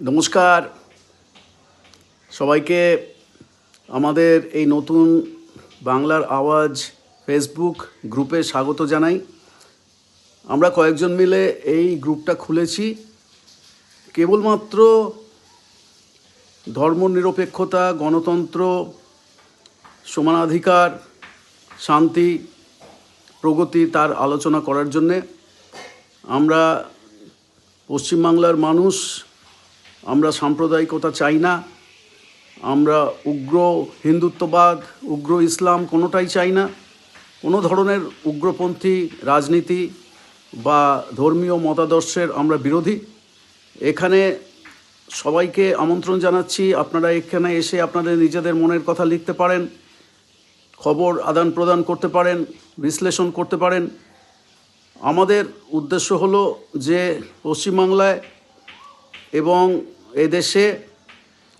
নমস্কার। সবাইকে আমাদের এই নতুন বাংলার আওয়াজ ফেসবুক গ্রুপে স্বাগত জানাই। আমরা কয়েকজন মিলে এই গ্রুপটা খুলেছি। কেবলমাত্র ধর্মনিরপেক্ষতা, গণতন্ত্র, সমানাধিকার, শান্তি, প্রগতি তার আলোচনা করার জন্যে আমরা পশ্চিমবাংলার মানুষ আমরা সাম্প্রদায়িকতা চাই না। আমরা উগ্র হিন্দুত্ববাদ, উগ্র ইসলাম কোনোটাই চাই না। কোনো ধরনের উগ্রপন্থী রাজনীতি বা ধর্মীয় মতাদর্শের আমরা বিরোধী। এখানে সবাইকে আমন্ত্রণ জানাচ্ছি, আপনারা এখানে এসে আপনাদের নিজেদের মনের কথা লিখতে পারেন, খবর আদান প্রদান করতে পারেন, বিশ্লেষণ করতে পারেন। আমাদের উদ্দেশ্য হলো যে পশ্চিমবাংলায় এবং এদেশে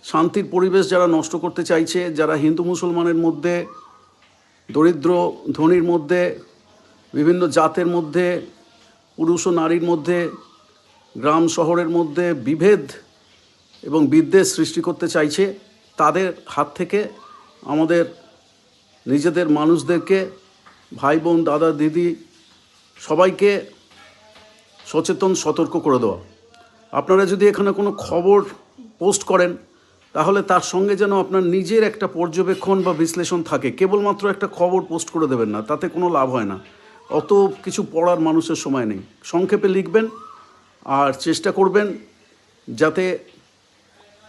শান্তির পরিবেশ যারা নষ্ট করতে চাইছে, যারা হিন্দু মুসলমানের মধ্যে, দরিদ্র ধনীর মধ্যে, বিভিন্ন জাতের মধ্যে, পুরুষ ও নারীর মধ্যে, গ্রাম শহরের মধ্যে বিভেদ এবং বিদ্বেষ সৃষ্টি করতে চাইছে, তাদের হাত থেকে আমাদের নিজেদের মানুষদেরকে, ভাই বোন, দাদা, দিদি, সবাইকে সচেতন, সতর্ক করে দেওয়া। আপনারা যদি এখানে কোনো খবর পোস্ট করেন, তাহলে তার সঙ্গে যেন আপনার নিজের একটা পর্যবেক্ষণ বা বিশ্লেষণ থাকে। কেবলমাত্র একটা খবর পোস্ট করে দেবেন না, তাতে কোনো লাভ হয় না। অত কিছু পড়ার মানুষের সময় নেই। সংক্ষেপে লিখবেন আর চেষ্টা করবেন যাতে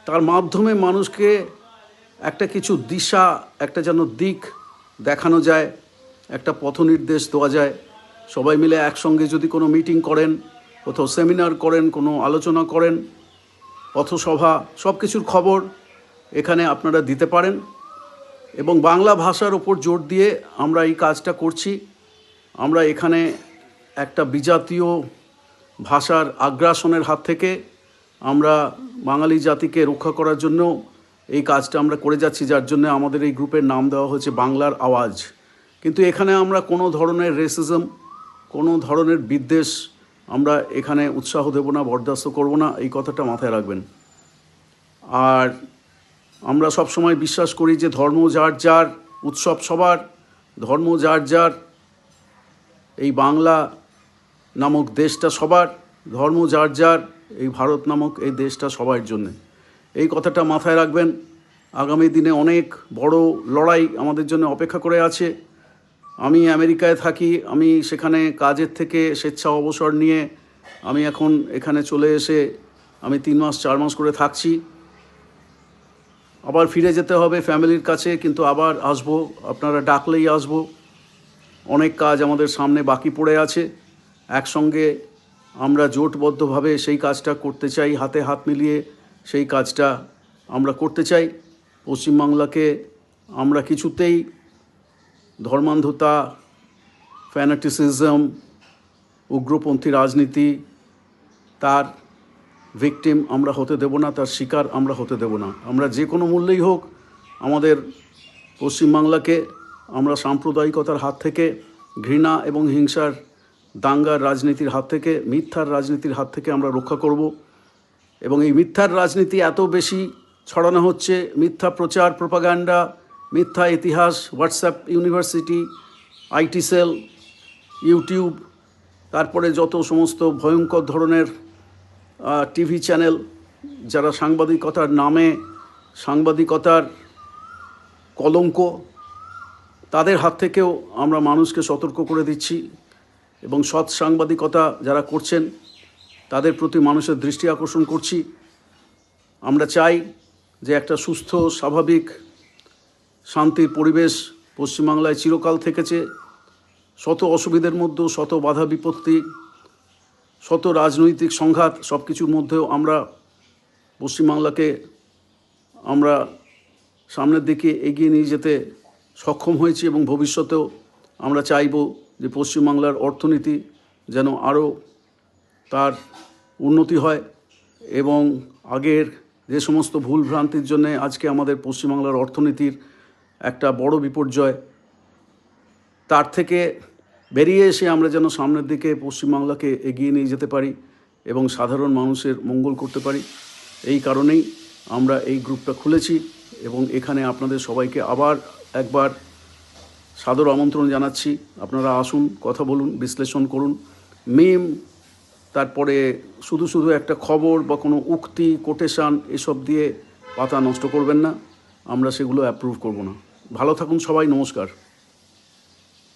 তার মাধ্যমে মানুষকে একটা কিছু দিশা, একটা যেন দিক দেখানো যায়, একটা পথনির্দেশ দেওয়া যায়। সবাই মিলে একসঙ্গে যদি কোনো মিটিং করেন কোথাও সেমিনার করেন, কোনো আলোচনা করেন, পথসভা সব কিছুর খবর এখানে আপনারা দিতে পারেন এবং বাংলা ভাষার ওপর জোর দিয়ে আমরা এই কাজটা করছি। আমরা এখানে একটা বিজাতীয় ভাষার আগ্রাসনের হাত থেকে আমরা বাঙালি জাতিকে রক্ষা করার জন্য এই কাজটা আমরা করে যাচ্ছি, যার জন্য আমাদের এই গ্রুপের নাম দেওয়া হয়েছে বাংলার আওয়াজ। কিন্তু এখানে আমরা কোনো ধরনের রেসিজম কোনো ধরনের বিদ্বেষ আমরা এখানে উৎসাহ দেব না, বরদাস্ত করব না, এই কথাটা মাথায় রাখবেন। আর আমরা সব সময় বিশ্বাস করি যে ধর্ম যার যার উৎসব সবার, ধর্ম যার যার, এই বাংলা নামক দেশটা সবার, ধর্ম যার যার, এই ভারত নামক এই দেশটা সবার জন্যে। এই কথাটা মাথায় রাখবেন। আগামী দিনে অনেক বড় লড়াই আমাদের জন্য অপেক্ষা করে আছে। আমি আমেরিকায় থাকি, আমি সেখানে কাজের থেকে স্বেচ্ছা অবসর নিয়ে আমি এখন এখানে চলে এসে আমি তিন মাস, চার মাস করে থাকছি। আবার ফিরে যেতে হবে ফ্যামিলির কাছে, কিন্তু আবার আসব, আপনারা ডাকলেই আসব। অনেক কাজ আমাদের সামনে বাকি পড়ে আছে। একসঙ্গে আমরা জোটবদ্ধভাবে সেই কাজটা করতে চাই, হাতে হাত মিলিয়ে সেই কাজটা আমরা করতে চাই। পশ্চিমবাংলাকে আমরা কিছুতেই ধর্মান্ধতা ফ্যানাটিসিজম উগ্রপন্থী রাজনীতি, তার ভিকটিম আমরা হতে দেব না, তার শিকার আমরা হতে দেব না। আমরা যে কোনো মূল্যেই হোক আমাদের পশ্চিমবাংলাকে আমরা সাম্প্রদায়িকতার হাত থেকে, ঘৃণা এবং হিংসার দাঙ্গার রাজনীতির হাত থেকে, মিথ্যার রাজনীতির হাত থেকে আমরা রক্ষা করব। এবং এই মিথ্যার রাজনীতি এত বেশি ছড়ানো হচ্ছে, মিথ্যা প্রচার প্রপাগান্ডা মিথ্যা ইতিহাস, WhatsApp university, IT cell, YouTube, তারপরে যত সমস্ত ভয়ঙ্কর ধরনের টিভি চ্যানেল, যারা সাংবাদিকতার নামে সাংবাদিকতার কলঙ্ক, তাদের হাত থেকেও আমরা মানুষকে সতর্ক করে দিচ্ছি এবং সৎ সাংবাদিকতা যারা করছেন, তাদের প্রতি মানুষের দৃষ্টি আকর্ষণ করছি। আমরা চাই যে একটা সুস্থ, স্বাভাবিক শান্তির পরিবেশ পশ্চিমবাংলায় চিরকাল থেকেছে। শত অসুবিধের মধ্যেও শত বাধা বিপত্তি, শত রাজনৈতিক সংঘাত সব কিছুর মধ্যেও আমরা পশ্চিমবাংলাকে আমরা সামনের দিকে এগিয়ে নিয়ে যেতে সক্ষম হয়েছি এবং ভবিষ্যতেও আমরা চাইব যে পশ্চিমবাংলার অর্থনীতি যেন আরও তার উন্নতি হয় এবং আগের যে সমস্ত ভুল ভ্রান্তির জন্যে আজকে আমাদের পশ্চিমবাংলার অর্থনীতির একটা বড় বিপর্যয়। তার থেকে বেরিয়ে এসে আমরা যেন সামনের দিকে পশ্চিমবাংলাকে এগিয়ে নিয়ে যেতে পারি এবং সাধারণ মানুষের মঙ্গল করতে পারি। এই কারণেই আমরা এই গ্রুপটা খুলেছি এবং এখানে আপনাদের সবাইকে আবার একবার সাদর আমন্ত্রণ জানাচ্ছি। আপনারা আসুন, কথা বলুন, বিশ্লেষণ করুন। মেম, তারপরে শুধু শুধু একটা খবর বা কোনো উক্তি, কোটেশান, এসব দিয়ে পাতা নষ্ট করবেন না। আমরা সেগুলো অ্যাপ্রুভ করব না। ভালো থাকুন সবাই নমস্কার।